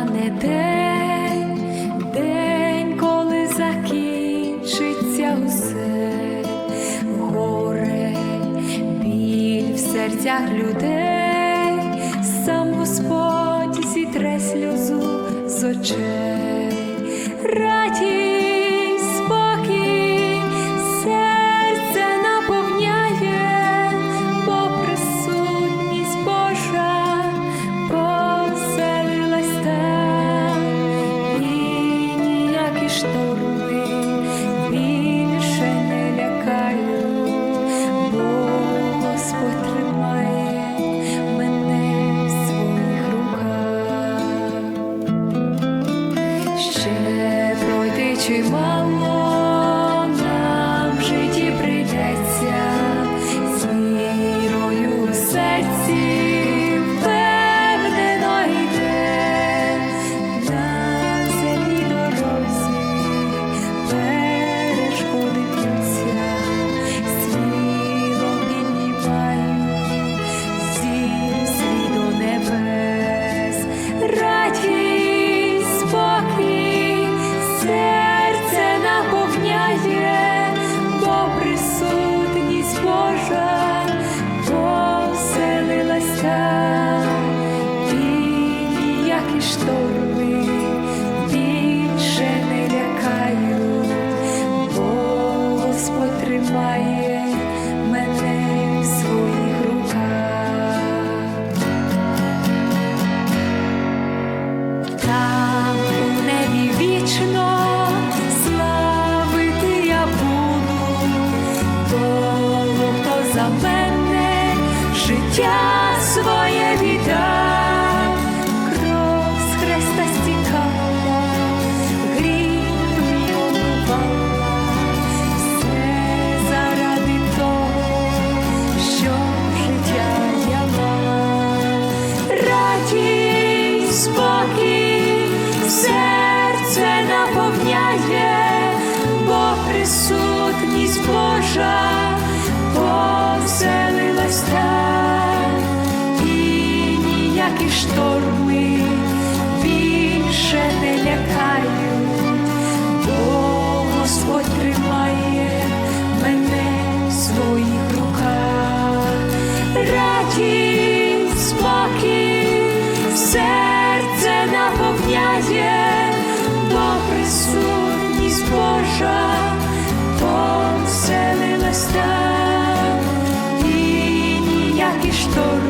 настане день, день, коли закінчиться усе, горе, біль в серцях людей, сам Господь зітре сльозу з очей. Раді Плачуй. шторми більше не лякають, бо тримає мене в своїх руках. Там у небі вічно. За мене життя. серце наповняє, бо присутність Божа повселилась там, і ніякі шторми більше не лякають, бо Господь тримає мене своїх. є, бо присутність Божа повселилась там, і ніякі шторми